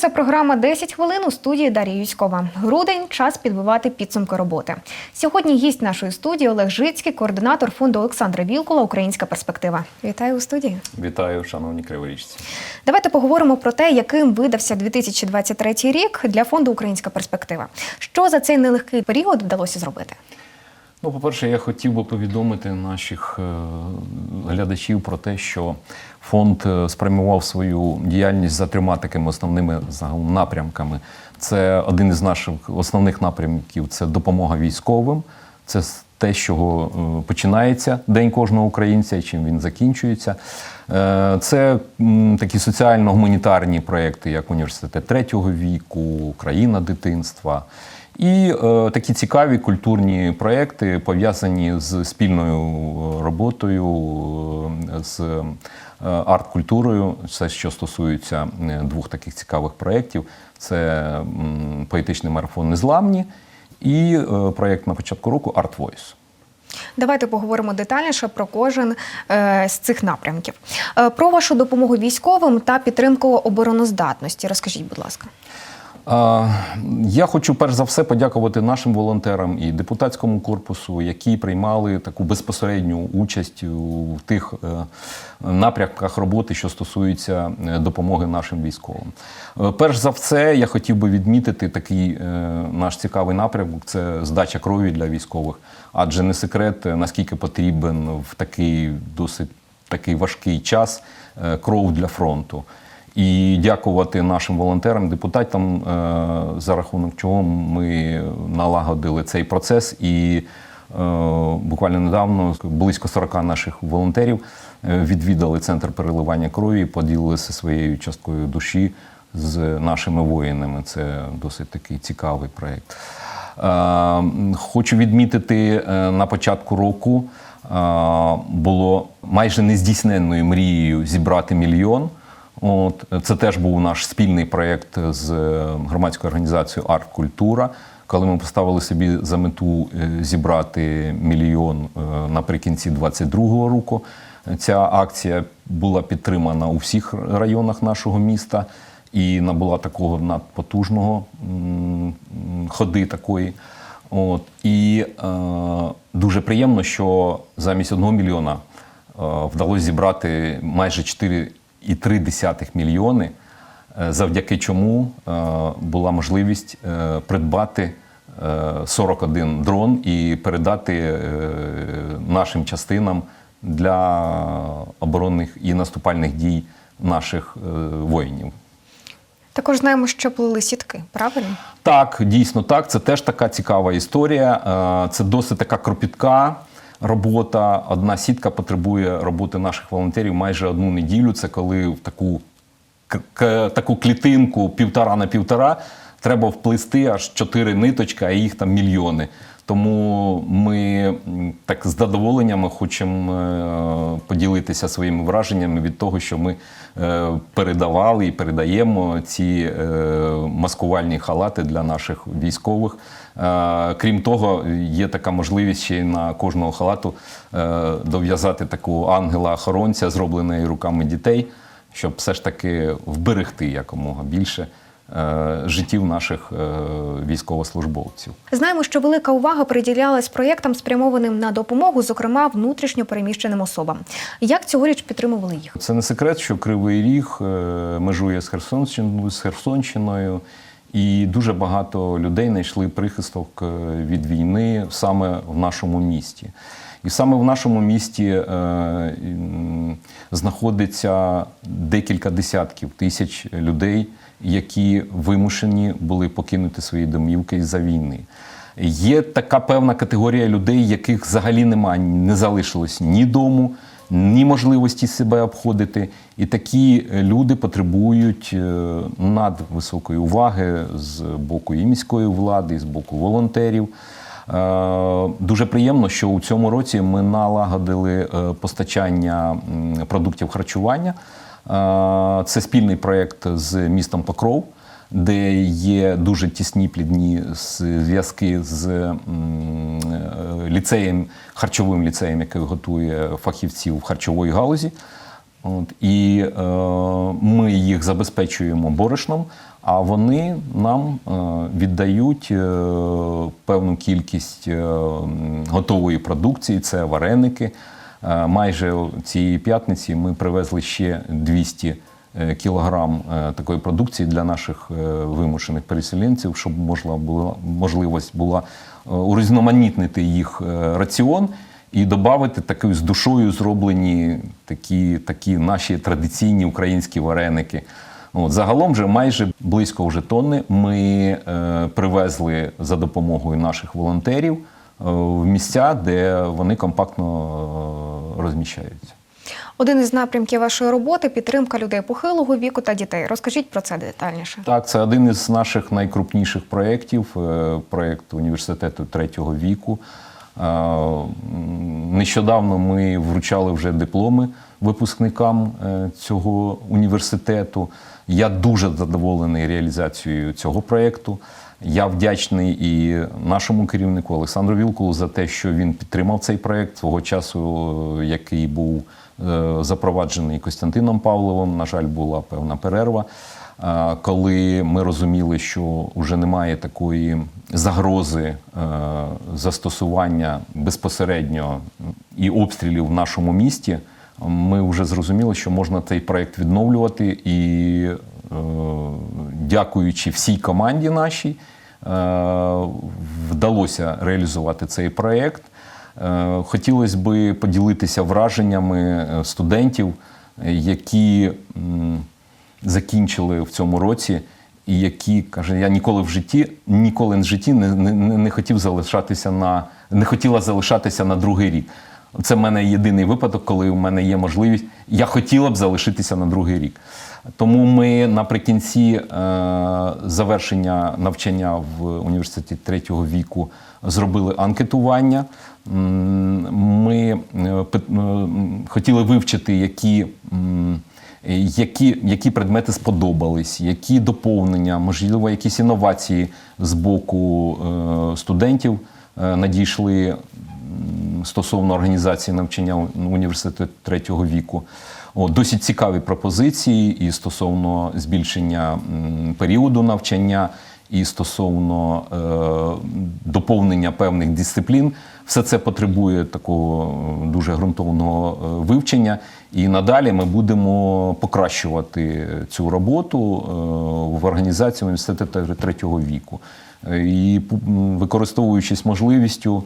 це програма «10 хвилин у студії Дар'я Юськова. Грудень час підбивати підсумки роботи. Сьогодні гість нашої студії Олег Жицький, координатор фонду Олександра Вілкула Українська перспектива. Вітаю у студії. Вітаю, шановні криворічці. Давайте поговоримо про те, яким видався 2023 рік для фонду Українська перспектива. Що за цей нелегкий період вдалося зробити? Ну, по-перше, я хотів би повідомити наших е, глядачів про те, що фонд е, спрямував свою діяльність за трьома такими основними загалом напрямками. Це один із наших основних напрямків це допомога військовим. Це те, з чого е, починається день кожного українця чим він закінчується. Е, Це такі соціально-гуманітарні проекти, як університет третього віку, країна дитинства. І е, такі цікаві культурні проекти пов'язані з спільною е, роботою, з е, арт-культурою. Все, що стосується двох таких цікавих проєктів, це м, поетичний марафон Незламні і е, проєкт на початку року Art Voice. Давайте поговоримо детальніше про кожен е, з цих напрямків. Е, про вашу допомогу військовим та підтримку обороноздатності. Розкажіть, будь ласка. Я хочу перш за все подякувати нашим волонтерам і депутатському корпусу, які приймали таку безпосередню участь у тих е, напрямках роботи, що стосуються е, допомоги нашим військовим. Е, Перш за все, я хотів би відмітити такий наш цікавий напрямок це здача крові для військових, адже не секрет, наскільки потрібен в такий досить такий важкий час кров для фронту. І дякувати нашим волонтерам, депутатам, е, за рахунок чого ми налагодили цей процес. І е, буквально недавно близько 40 наших волонтерів е, відвідали центр переливання крові, і поділилися своєю часткою душі з нашими воїнами. Це досить такий цікавий проєкт. Хочу відмітити на початку року було майже нездійсненною мрією зібрати мільйон. От це теж був наш спільний проєкт з е, громадською організацією Арт Культура. Коли ми поставили собі за мету е, зібрати мільйон е, наприкінці 22-го року, ця акція була підтримана у всіх районах нашого міста і набула такого надпотужного ходи такої. От і е, дуже приємно, що замість одного мільйона вдалося зібрати майже 4,3 мільйони, е, завдяки чому е, була можливість е, придбати е, 41 дрон і передати нашим частинам для оборонних і наступальних дій наших воїнів. Також знаємо, що плели сітки, правильно? Так, дійсно так. Це теж така цікава історія. Це досить така кропітка робота. Одна сітка потребує роботи наших волонтерів майже одну неділю. Це коли в таку, таку клітинку півтора на півтора треба вплести аж чотири ниточки, а їх там мільйони. Тому ми так з задоволенням хочемо е, поділитися своїми враженнями від того, що ми е, передавали і передаємо ці е, маскувальні халати для наших військових. Е, Крім того, є така можливість ще й на кожного халату е, дов'язати таку ангела-охоронця, зробленої руками дітей, щоб все ж таки вберегти якомога більше е, життів наших військовослужбовців. Знаємо, що велика увага приділялась проєктам, спрямованим на допомогу, зокрема внутрішньо переміщеним особам. Як цьогоріч підтримували їх? Це не секрет, що Кривий Ріг межує з Херсонщиною, з Херсонщиною, і дуже багато людей знайшли прихисток е, від війни саме в нашому місті. І саме в нашому місті е, знаходиться декілька десятків тисяч людей, які вимушені були покинути свої домівки за війни. Є така певна категорія людей, яких взагалі немає, не залишилось ні дому, ні можливості себе обходити. І такі е, люди потребують е, надвисокої уваги з боку і міської влади, і з боку волонтерів. Е, Дуже приємно, що у цьому році ми налагодили постачання продуктів харчування. Це спільний проєкт з містом Покров, де є дуже тісні плідні зв'язки з е, ліцеєм, харчовим ліцеєм, який готує фахівців в харчової галузі. От, і е, ми їх забезпечуємо борошном, А вони нам е, віддають е, певну кількість е, готової продукції, це вареники. Е, Майже цієї п'ятниці ми привезли ще 200 е, кілограм е, такої продукції для наших е, вимушених переселенців, щоб можла була можливість була е, урізноманітнити їх е, раціон і додати такі з душою зроблені такі, такі наші традиційні українські вареники. От, загалом вже майже близько вже тонни ми е, привезли за допомогою наших волонтерів е, в місця, де вони компактно е, розміщаються. Один із напрямків вашої роботи підтримка людей похилого віку та дітей. Розкажіть про це детальніше. Так, це один із наших найкрупніших проєктів, е, проєкт університету третього віку. Е, Нещодавно ми вручали вже дипломи випускникам е, цього університету. Я дуже задоволений реалізацією цього проєкту. Я вдячний і нашому керівнику Олександру Вілкулу за те, що він підтримав цей проєкт свого часу, е, який був е, запроваджений Костянтином Павловим. На жаль, була певна перерва. Е, Коли ми розуміли, що вже немає такої загрози застосування безпосередньо і обстрілів в нашому місті, ми вже зрозуміли, що можна цей проєкт відновлювати і е, дякуючи всій команді нашій, е, вдалося реалізувати цей проєкт. Е, Хотілося б поділитися враженнями студентів, які закінчили в цьому році, і які каже, я ніколи в житті, ніколи в житті не, не, не хотів залишатися на не хотіла залишатися на другий рік. Це в мене єдиний випадок, коли в мене є можливість. Я хотіла б залишитися на другий рік. Тому ми наприкінці е, завершення навчання в університеті третього віку зробили анкетування. Ми е, е, хотіли вивчити, які. які, які предмети сподобались, які доповнення, можливо, якісь інновації з боку студентів надійшли стосовно організації навчання університету третього віку. О, досить цікаві пропозиції і стосовно збільшення періоду навчання, і стосовно е, доповнення певних дисциплін. Все це потребує такого е, дуже ґрунтовного е, вивчення. І надалі ми будемо покращувати цю роботу е, в організації університету третього віку. І використовуючись можливістю,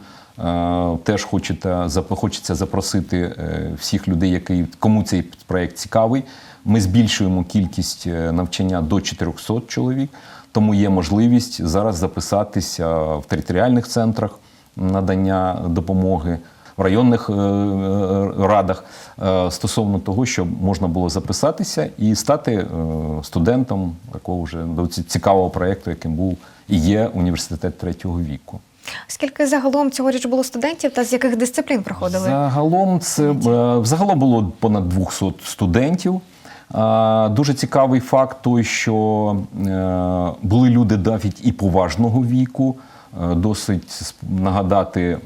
теж хочете, хочеться запросити е, всіх людей, які, кому цей проєкт цікавий. Ми збільшуємо кількість е, навчання до 400 чоловік, тому є можливість зараз записатися в територіальних центрах надання допомоги. В районних е, е, радах е, стосовно того, щоб можна було записатися і стати е, студентом такого вже цікавого проєкту, яким був і є університет третього віку. Скільки загалом цьогоріч було студентів та з яких дисциплін проходили? Загалом це е, взагалом було понад 200 студентів. Дуже цікавий факт той, що е, були люди навіть і поважного віку. Е, Досить нагадати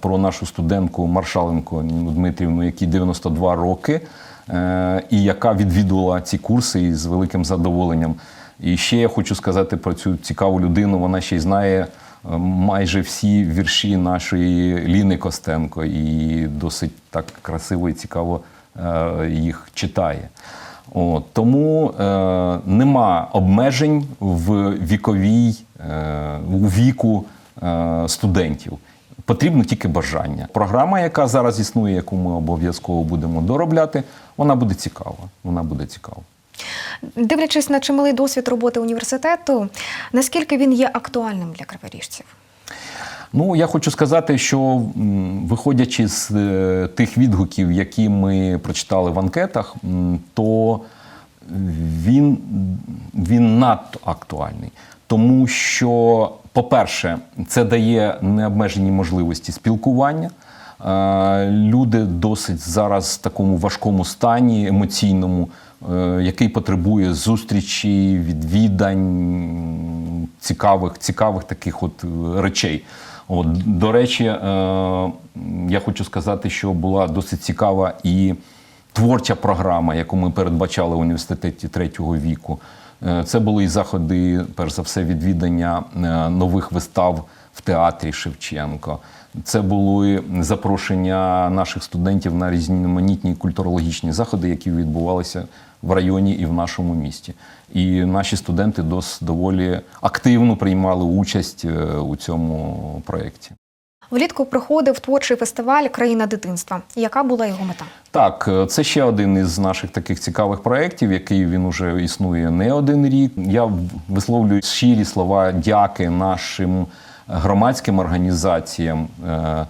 про нашу студентку Маршаленко Ніну Дмитрівну, якій 92 роки, і яка відвідувала ці курси із великим задоволенням. І ще я хочу сказати про цю цікаву людину. Вона ще й знає майже всі вірші нашої Ліни Костенко і досить так красиво і цікаво е, їх читає. От, тому е, нема обмежень в віковій е, у віку е, студентів. Потрібно тільки бажання. Програма, яка зараз існує, яку ми обов'язково будемо доробляти, вона буде цікава. Вона буде цікава. Дивлячись на чималий досвід роботи університету, наскільки він є актуальним для криворіжців? Ну, я хочу сказати, що виходячи з е, тих відгуків, які ми прочитали в анкетах, то він, він надто актуальний. Тому що, по-перше, це дає необмежені можливості спілкування. Люди досить зараз в такому важкому стані емоційному, е, який потребує зустрічі, відвідань, цікавих, цікавих таких от е, речей. От, до речі, е, я хочу сказати, що була досить цікава і творча програма, яку ми передбачали в університеті третього віку. Це були і заходи, перш за все, відвідання нових вистав в театрі Шевченко. Це були запрошення наших студентів на різноманітні культурологічні заходи, які відбувалися в районі і в нашому місті. І наші студенти дос доволі активно приймали участь е, у цьому проєкті. Влітку проходив творчий фестиваль Країна дитинства. Яка була його мета? Так, е, це ще один із наших таких цікавих проєктів, який він уже існує не один рік. Я висловлюю щирі слова дяки нашим громадським організаціям. Е,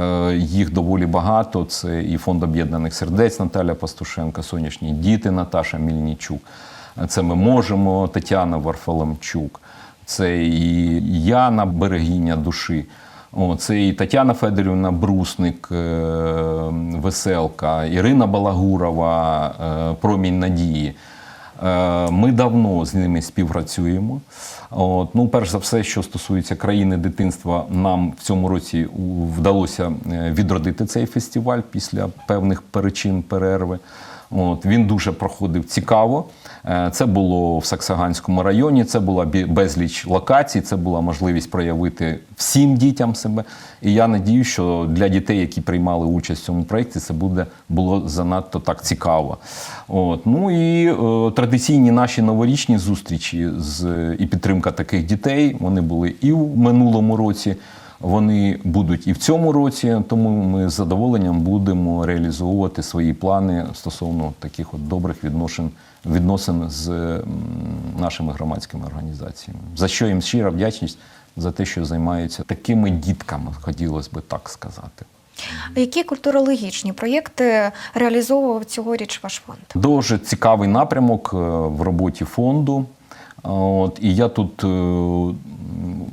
е, Їх доволі багато. Це і фонд об'єднаних сердець Наталя Пастушенка, сонячні діти Наташа Мільнічук. Це ми можемо Тетяна Варфоломчук. Це і Яна Берегиня душі. О, це і Тетяна Федорівна Брусник, е, Веселка, Ірина Балагурова, Промінь надії. Е, Ми давно з ними співпрацюємо. От, ну, перш за все, що стосується країни дитинства, нам в цьому році вдалося е, відродити цей фестиваль після певних перечин перерви. От, він дуже проходив цікаво. Е, Це було в Саксаганському районі, це була безліч локацій, це була можливість проявити всім дітям себе. І я надію, що для дітей, які приймали участь в цьому проєкті, це буде було занадто так цікаво. От. Ну і е, традиційні наші новорічні зустрічі з і підтримка таких дітей. Вони були і в минулому році. Вони будуть і в цьому році, тому ми з задоволенням будемо реалізовувати свої плани стосовно таких от добрих відношень, відносин з нашими громадськими організаціями. За що їм щира вдячність за те, що займаються такими дітками, хотілося би так сказати. Які культурологічні проєкти реалізовував цьогоріч ваш фонд? Дуже цікавий напрямок е, в роботі фонду. От, і я тут е,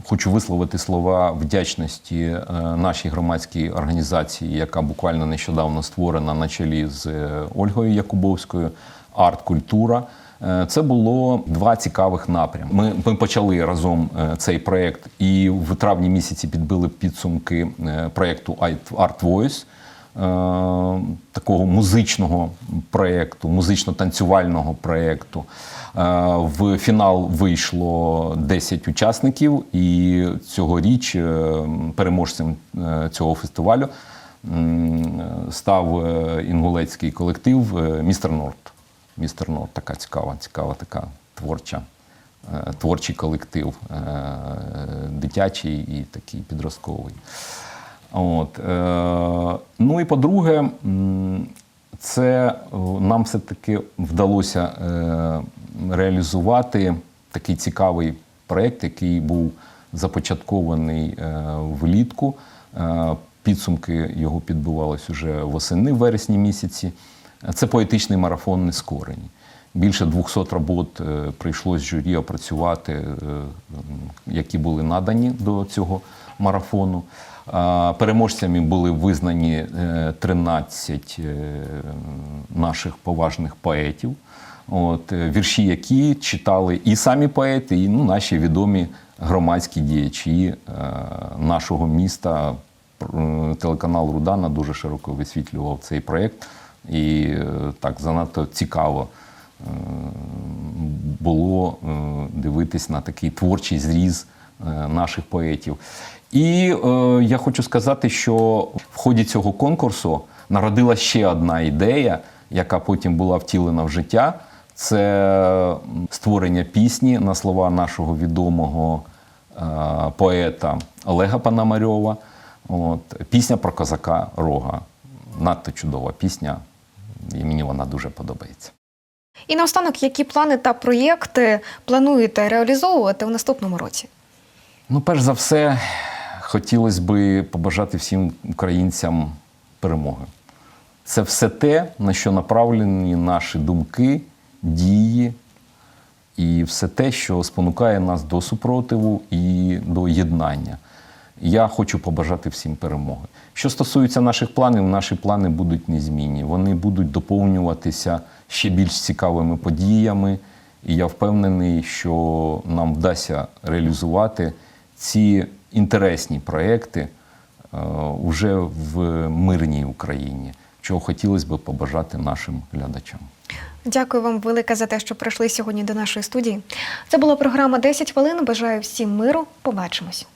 хочу висловити слова вдячності е, нашій громадській організації, яка буквально нещодавно створена на чолі з Ольгою Якубовською, арт-культура. Е, Це було два цікавих напрямки. Ми, ми почали разом е, цей проєкт і в травні місяці підбили підсумки е, проєкту Art Voice такого музичного проєкту, музично-танцювального проєкту. В фінал вийшло 10 учасників, і цьогоріч переможцем цього фестивалю став інгулецький колектив Містер Норт. Містер Норт така цікава, цікава така творча. е, Творчий колектив, е, дитячий і такий підростковий. От, е, ну і по-друге, це нам все-таки вдалося реалізувати такий цікавий проєкт, який був започаткований влітку. Підсумки його підбувалися вже восени, в вересні місяці. Це поетичний марафон нескорені. Більше 200 робот е, прийшлось журі опрацювати, е, які були надані до цього марафону. Переможцями були визнані е, 13 е, наших поважних поетів, от, вірші, які читали і самі поети, і ну, наші відомі громадські діячі нашого міста. Телеканал Рудана дуже широко висвітлював цей проєкт. І е, так занадто цікаво е, було е, дивитись на такий творчий зріз наших поетів. І е, я хочу сказати, що в ході цього конкурсу народила ще одна ідея, яка потім була втілена в життя. Це створення пісні на слова нашого відомого е, поета Олега Пономарьова. От, пісня про козака Рога. Надто чудова пісня, і мені вона дуже подобається. І наостанок, які плани та проєкти плануєте реалізовувати у наступному році? Ну, перш за все, хотілося би побажати всім українцям перемоги. Це все те, на що направлені наші думки, дії, і все те, що спонукає нас до супротиву і до єднання. Я хочу побажати всім перемоги. Що стосується наших планів, наші плани будуть незмінні. Вони будуть доповнюватися ще більш цікавими подіями. І я впевнений, що нам вдасться реалізувати ці інтересні проекти е, уже в мирній Україні, чого хотілося б побажати нашим глядачам. Дякую вам велике за те, що прийшли сьогодні до нашої студії. Це була програма «10 хвилин. Бажаю всім миру. Побачимось.